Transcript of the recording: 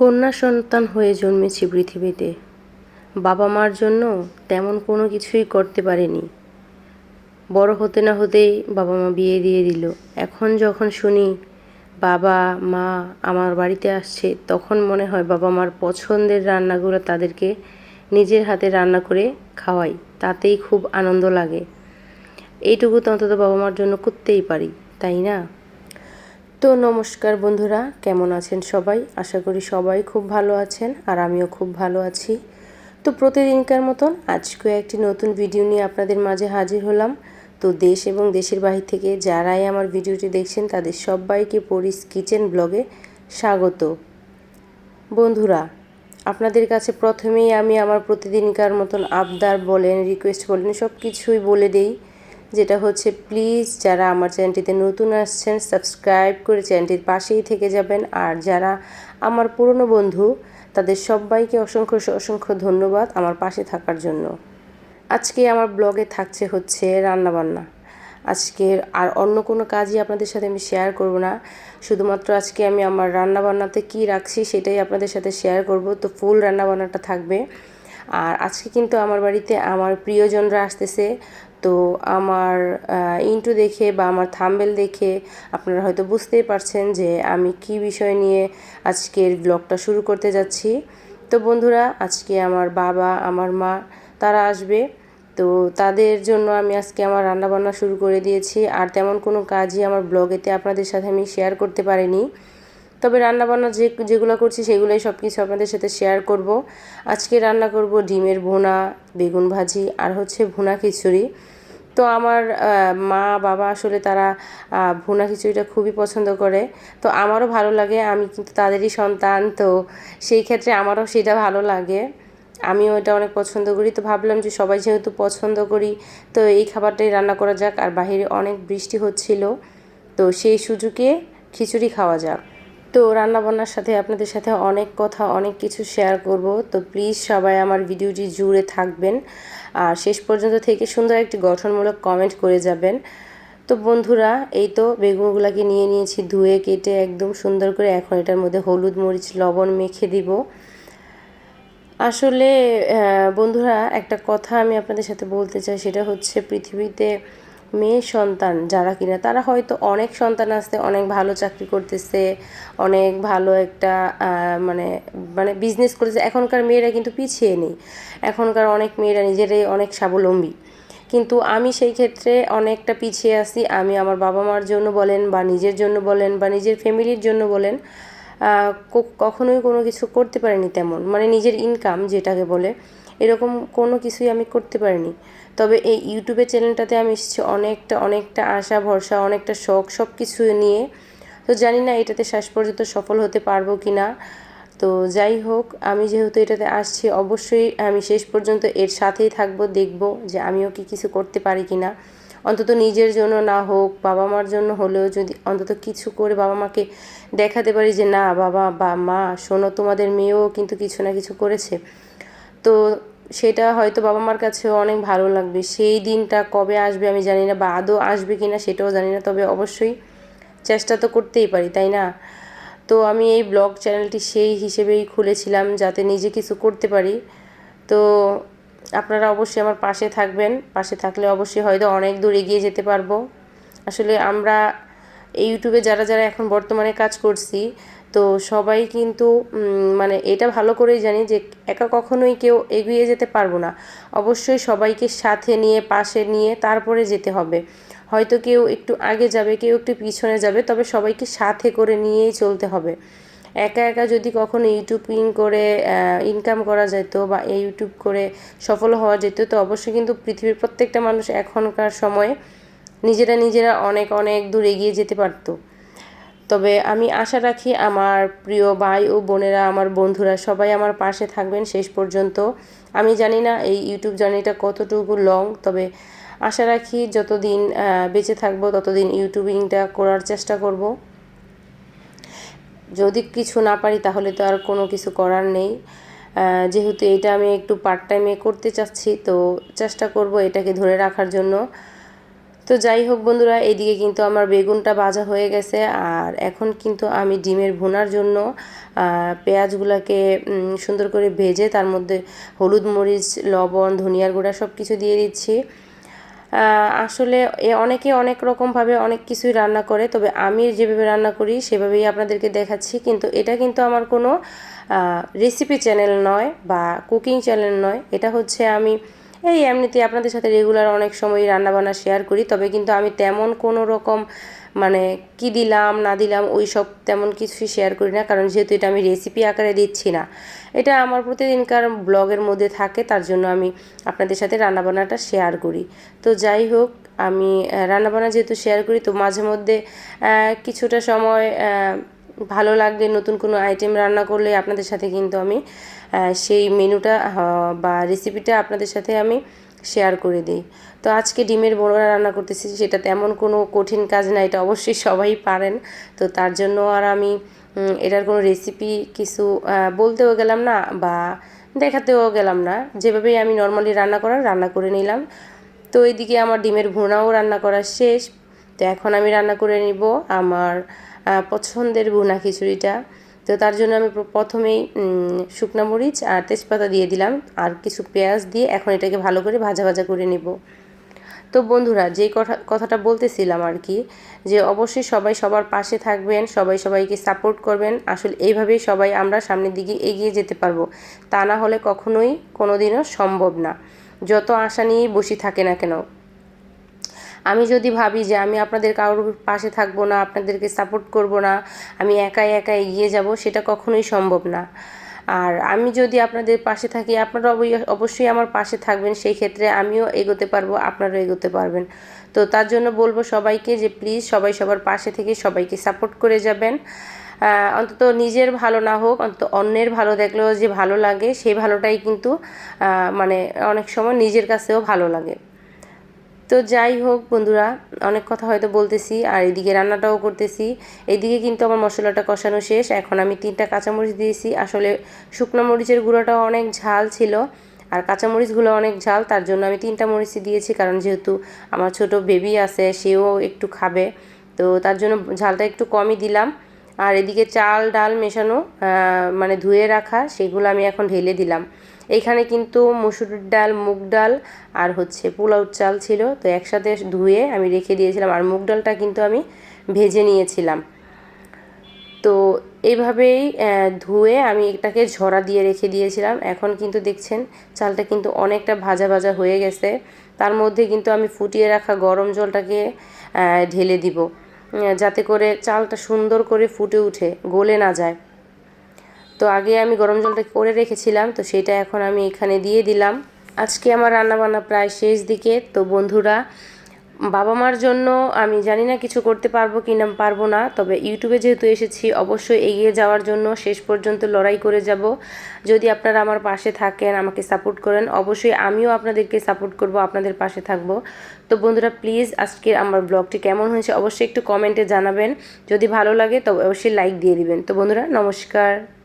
কন্যা সন্তান হয়ে জন্মেছি পৃথিবীতে। বাবা মার জন্য তেমন কোনো কিছুই করতে পারিনি। বড় হতে না হতেই বাবা মা বিয়ে দিয়ে দিল। এখন যখন শুনি বাবা, মা আমার বাড়িতে আসছে, তখন মনে হয় বাবা মার পছন্দের রান্নাগুলো তাদেরকে নিজের হাতে রান্না করে খাওয়াই। তাতেই খুব আনন্দ লাগে। এইটুকু তো অন্তত বাবা মার জন্য করতেই পারি, তাই না? তো নমস্কার বন্ধুরা, কেমন আছেন সবাই? আশা করি সবাই খুব ভালো আছেন আর আমিও খুব ভালো আছি। তো প্রতিদিনকার মতন আজকেও একটি নতুন ভিডিও নিয়ে আপনাদের মাঝে হাজির হলাম। তো দেশ এবং দেশের বাহির থেকে যারাই আমার ভিডিওটি দেখছেন, তাদের সবাইকে পরিস কিচেন ব্লগে স্বাগত। বন্ধুরা, আপনাদের কাছে প্রথমেই আমি আমার প্রতিদিনকার মতন আবদার বলেন, রিকোয়েস্ট বলেন সব কিছুই বলে দেই। যেটা হচ্ছে প্লিজ যারা আমার চ্যানেলটিতে নতুন আসছেন সাবস্ক্রাইব করে চ্যানেলটির পাশেই থেকে যাবেন। আর যারা আমার পুরনো বন্ধু, তাদের সবাইকে অসংখ্য অসংখ্য ধন্যবাদ আমার পাশে থাকার জন্য। আজকে আমার ব্লগে থাকছে হচ্ছে রান্নাবান্না। আজকের আর অন্য কোনো কাজই আপনাদের সাথে আমি শেয়ার করব না। শুধুমাত্র আজকে আমি আমার রান্নাবান্নাতে কি রাখছি সেটাই আপনাদের সাথে শেয়ার করব। তো ফুল রান্নাবান্নাটা থাকবে। আর আজকে কিন্তু আমার বাড়িতে আমার প্রিয়জনরা আসতেছে। তো আমার ইন্টু দেখে বা আমার থাম্বেল দেখে আপনারা হয়তো বুঝতেই পারছেন যে আমি কি বিষয় নিয়ে আজকের ব্লগটা শুরু করতে যাচ্ছি। তো বন্ধুরা, আজকে আমার বাবা, আমার মা, তারা আসবে। তো তাদের জন্য আমি আজকে আমার রান্নাবান্না শুরু করে দিয়েছি। আর তেমন কোনো কাজই আমার ব্লগেতে আপনাদের সাথে আমি শেয়ার করতে পারিনি। তবে রান্নাবান্না যে যেগুলো করছি সেগুলোই সব কিছু আপনাদের সাথে শেয়ার করব। আজকে রান্না করব ডিমের ভুনা, বেগুন ভাজি আর হচ্ছে ভুনা খিচুড়ি। তো আমার মা, বাবা আসলে তারা ভুনা খিচুড়িটা খুবই পছন্দ করে। তো আমারও ভালো লাগে, আমি কিন্তু তাদেরই সন্তান, তো সেই ক্ষেত্রে আমারও সেটা ভালো লাগে। আমিও এটা অনেক পছন্দ করি। তো ভাবলাম যে সবাই যেহেতু পছন্দ করি, তো এই খাবারটাই রান্না করা যাক। আর বাহিরে অনেক বৃষ্টি হচ্ছিল, তো সেই সুযোগে খিচুড়ি খাওয়া যাক। তো রান্নাবান্নার সাথে আপনাদের সাথে অনেক কথা, অনেক কিছু শেয়ার করব। তো প্লিজ সবাই আমার ভিডিওটি জুড়ে থাকবেন। আর শেষ পর্যন্ত থেকে সুন্দর একটি গঠনমূলক কমেন্ট করে যাবেন। তো বন্ধুরা, এই তো বেগুনগুলোকে নিয়ে নিয়েছি ধুয়ে কেটে একদম সুন্দর করে এখন এটার মধ্যে হলুদ মরিচ, লবণ মেখে দিব। আসলে বন্ধুরা, একটা কথা আমি আপনাদের সাথে বলতে চাই, সেটা হচ্ছে পৃথিবীতে মেয়ে সন্তান যারা কিনা, তারা হয়তো অনেক সন্তান আসতে অনেক ভালো চাকরি করতেছে, অনেক ভালো একটা মানে মানে বিজনেস করেছে এখনকার মেয়েরা কিন্তু পিছিয়ে নেই। এখনকার অনেক মেয়েরা নিজেরাই অনেক স্বাবলম্বী। কিন্তু আমি সেই ক্ষেত্রে অনেকটা পিছিয়ে আসি আমি আমার বাবা মার জন্য বলেন বা নিজের জন্য বলেন বা নিজের ফ্যামিলির জন্য বলেন কখনোই কোনো কিছু করতে পারিনি তেমন। মানে নিজের ইনকাম যেটাকে বলে এরকম কোনো কিছুই আমি করতে পারিনি। তবে এই ইউটিউবের চ্যানেলটাতে আমি এসেছি অনেকটা অনেকটা আশা, ভরসা, অনেকটা শখ সব কিছু নিয়ে। তো জানি না এটাতে শেষ পর্যন্ত সফল হতে পারব কি না তো যাই হোক, আমি যেহেতু এটাতে আসছি, অবশ্যই আমি শেষ পর্যন্ত এর সাথেই থাকব, দেখব যে আমিও কি কিছু করতে পারি কি না অন্তত নিজের জন্য না হোক বাবা মার জন্য হলেও যদি অন্তত কিছু করে বাবা মাকে দেখাতে পারি যে না, বাবা বা মা, শোনো তোমাদের মেয়েও কিন্তু কিছু না কিছু করেছে। তো সেটা হয়তো বাবা মার কাছেও অনেক ভালো লাগবে। সেই দিনটা কবে আসবে আমি জানি না বা আদৌ আসবে কি না সেটাও জানি না, তবে অবশ্যই চেষ্টা তো করতেই পারি, তাই না? তো আমি এই ব্লগ চ্যানেলটি সেই হিসেবেই খুলেছিলাম যাতে নিজে কিছু করতে পারি। তো আপনারা অবশ্যই আমার পাশে থাকবেন, পাশে থাকলে অবশ্যই হয়তো অনেক দূর এগিয়ে যেতে পারব। আসলে আমরা এই ইউটিউবে যারা যারা এখন বর্তমানে কাজ করছি তো সবাই কিন্তু মানে এটা ভালো করেই জানি যে একা কখনোই কেউ এগিয়ে যেতে পারব না। অবশ্যই সবাইকে সাথে নিয়ে, পাশে নিয়ে তারপরে যেতে হবে। হয়তো কেউ একটু আগে যাবে, কেউ একটু পিছনে যাবে, তবে সবাইকে সাথে করে নিয়েই চলতে হবে। একা একা যদি কখনো ইউটিউবিং করে ইনকাম করা যেত বা ইউটিউব করে সফল হওয়া যেত, তো অবশ্যই কিন্তু পৃথিবীর প্রত্যেকটা মানুষ এখনকার সময়ে নিজেরা নিজেরা অনেক অনেক দূর এগিয়ে যেতে পারতো। তবে আমি আশা রাখি আমার প্রিয় ভাই ও বোনেরা, আমার বন্ধুরা সবাই আমার পাশে থাকবেন শেষ পর্যন্ত। আমি জানি না এই ইউটিউব জার্নিটা কতটুকু লং, তবে আশা রাখি যতদিন বেঁচে থাকব ততদিন ইউটিউবিংটা করার চেষ্টা করব। যদি কিছু না পারি তাহলে তো আর কোনো কিছু করার নেই। যেহেতু এটা আমি একটু পার্ট টাইমে করতে চাচ্ছি, তো চেষ্টা করব এটাকে ধরে রাখার জন্য। তো যাই হোক বন্ধুরা, এদিকে কিন্তু আমার বেগুনটা ভাজা হয়ে গেছে আর এখন কিন্তু আমি ডিমের ভুনার জন্য পেঁয়াজগুলোকে সুন্দর করে ভেজে তার মধ্যে হলুদ মরিচ, লবণ, ধনিয়ার গুঁড়া সব কিছু দিয়ে দিচ্ছি। আসলে এ অনেকে অনেক রকমভাবে অনেক কিছুই রান্না করে, তবে আমি যেভাবে রান্না করি সেভাবেই আপনাদেরকে দেখাচ্ছি, কিন্তু এটা কিন্তু আমার কোনো রেসিপি চ্যানেল নয় বা কুকিং চ্যানেল নয়। এটা হচ্ছে আমি এই এমনিতে আপনাদের সাথে রেগুলার অনেক সময় রান্নাবান্না শেয়ার করি, তবে কিন্তু আমি তেমন কোনো রকম মানে কি দিলাম, না দিলাম ওই সব তেমন কিছুই শেয়ার করি না, কারণ যেহেতু এটা আমি রেসিপি আকারে দিচ্ছি না। এটা আমার প্রতিদিনকার ব্লগের মধ্যে থাকে, তার জন্য আমি আপনাদের সাথে রান্নাবান্নাটা শেয়ার করি। তো যাই হোক, আমি রান্নাবান্না যেহেতু শেয়ার করি, তো মাঝে মধ্যে কিছুটা সময় ভালো লাগলে নতুন কোনো আইটেম রান্না করলে আপনাদের সাথে কিন্তু আমি সেই মেনুটা বা রেসিপিটা আপনাদের সাথে আমি শেয়ার করে দিই। তো আজকে ডিমের বড়া রান্না করতেছি, সেটা তেমন কোনো কঠিন কাজ না, এটা অবশ্যই সবাই পারেন। তো তার জন্য আর আমি এটার কোনো রেসিপি কিছু বলতেও গেলাম না বা দেখাতেও গেলাম না। যেভাবেই আমি নর্মালি রান্না করার রান্না করে নিলাম। তো এইদিকে আমার ডিমের ভুনাও রান্না করা শেষ। তো এখন আমি রান্না করে নিব আমার পছন্দের ভুনা খিচুড়িটা। তো তার জন্য আমি প্রথমেই শুকনা মরিচ আর তেজপাতা দিয়ে দিলাম। আর কিছু পেঁয়াজ দিয়ে এখন এটাকে ভালো করে ভাজা ভাজা করে নিব। তো বন্ধুরা যে কথা কথাটা বলতেছিলাম আর কি, যে অবশ্যই সবাই সবার পাশে থাকবেন, সবাই সবাইকে সাপোর্ট করবেন। আসলে এইভাবেই সবাই আমরা সামনের দিকে এগিয়ে যেতে পারব। তা না হলে কখনোই কোনোদিনও সম্ভব না। যত আশা নিয়েই বসে থাকে না কেন আমি যদি ভাবি যে আমি আপনাদের কারোর পাশে থাকব না, আপনাদেরকে সাপোর্ট করব না, আমি একাই একা এগিয়ে যাব, সেটা কখনোই সম্ভব না। আর আমি যদি আপনাদের পাশে থাকি, আপনারা অবশ্যই আমার পাশে থাকবেন, সেই ক্ষেত্রে আমিও এগোতে পারব, আপনারাও এগোতে পারবেন। তো তার জন্য বলব সবাইকে যে প্লিজ সবাই সবার পাশে থেকে সবাইকে সাপোর্ট করে যাবেন। অন্তত নিজের ভালো না হোক, অন্তত অন্যের ভালো দেখলেও যে ভালো লাগে, সেই ভালোটাই কিন্তু মানে অনেক সময় নিজের কাছেও ভালো লাগে। তো যাই হোক বন্ধুরা, অনেক কথা হয়তো বলতেছি, আর এদিকে রান্নাটাও করতেছি। এইদিকে কিন্তু আমার মশলাটা কষানো শেষ। এখন আমি তিনটা কাঁচামরিচ দিয়েছি। আসলে শুকনো মরিচের গুঁড়োটাও অনেক ঝাল ছিল, আর কাঁচামরিচগুলো অনেক ঝাল, তার জন্য আমি তিনটা মরিচই দিয়েছি, কারণ যেহেতু আমার ছোট বেবি আছে, সেও একটু খাবে। তো তার জন্য ঝালটা একটু কমই দিলাম। আর এদিকে চাল, ডাল মেশানো মানে ধুয়ে রাখা, সেগুলো আমি এখন ঢেলে দিলাম। এইখানে কিন্তু মসুরির ডাল, মুগ ডাল আর হচ্ছে পোলাও চাল ছিল। তো একসাথে ধুয়ে আমি রেখে দিয়েছিলাম আর মুগ ডালটা কিন্তু আমি ভেজে নিয়েছিলাম। তো এইভাবেই ধুয়ে আমি এটাকে ঝরা দিয়ে রেখে দিয়েছিলাম। এখন কিন্তু দেখছেন চালটা কিন্তু অনেকটা ভাজা ভাজা হয়ে গেছে। তার মধ্যে কিন্তু আমি ফুটিয়ে রাখা গরম জলটাকে ঢেলে দিব। যাতে করে চালটা সুন্দর করে ফুটে উঠে, গলে না যায়। তো আগে আমি গরম জলটা করে রেখেছিলাম, তো সেটা এখন আমি এখানে দিয়ে দিলাম। আজকে আমার রান্নাবান্না প্রায় শেষ দিকে, তো বন্ধুরা, বাবা মার জন্য আমি জানি না কিছু করতে পারব কি না পারব না, তবে ইউটিউবে যেহেতু এসেছি, অবশ্যই এগিয়ে যাওয়ার জন্য শেষ পর্যন্ত লড়াই করে যাব। যদি আপনারা আমার পাশে থাকেন, আমাকে সাপোর্ট করেন, অবশ্যই আমিও আপনাদেরকে সাপোর্ট করব, আপনাদের পাশে থাকব। তো বন্ধুরা, প্লিজ আজকে আমার ব্লগটি কেমন হয়েছে অবশ্যই একটু কমেন্টে জানাবেন। যদি ভালো লাগে, তবে অবশ্যই লাইক দিয়ে দিবেন। তো বন্ধুরা, নমস্কার।